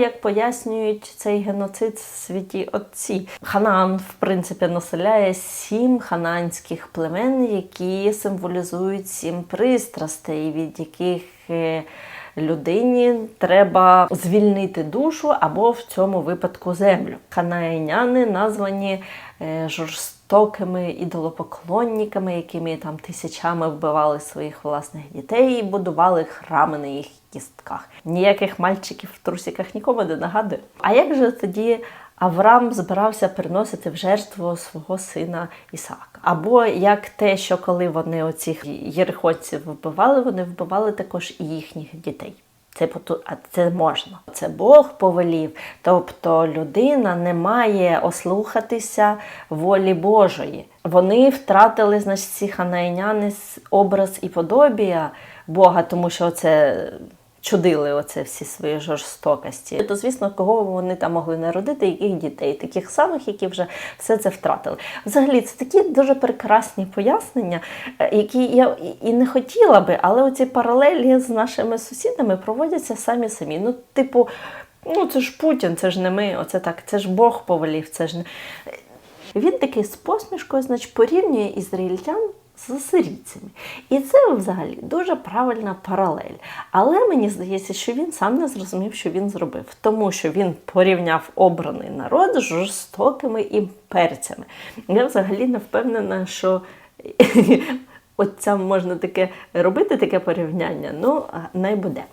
Як пояснюють цей геноцид світі отці, Ханаан, в принципі, населяє сім хананських племен, які символізують сім пристрастей, від яких е, людині треба звільнити душу або в цьому випадку землю. Ханаїняни названі е, жорстокими ідолопоклонниками, якими там тисячами вбивали своїх власних дітей і будували храми на їх кістках. Ніяких мальчиків в трусиках нікому не нагадує. А як же тоді Авраам збирався приносити в жертву свого сина Ісаака? Або як те, що коли вони оцих єрихонців вбивали, вони вбивали також і їхніх дітей. Це а це можна. Це Бог повелів. Тобто людина не має ослухатися волі Божої. Вони втратили, значить, ці ханайняни образ і подобія Бога, тому що це чудили оце всі свої жорстокості. То, звісно, кого вони там могли народити, яких дітей, таких самих, які вже все це втратили. Взагалі, це такі дуже прекрасні пояснення, е, які я і- не хотіла би, але оці паралелі з нашими сусідами проводяться самі самі. Ну, типу, ну це ж Путін, це ж не ми, оце так, це ж Бог повелів, це ж не. Він такий з посмішкою, значить, порівнює ізраїльтян з сирійцями. І це взагалі дуже правильна паралель. Але мені здається, що він сам не зрозумів, що він зробив, тому що він порівняв обраний народ з жорстокими імперцями. Я взагалі не впевнена, що от можна таке робити, таке порівняння. Ну, не буде.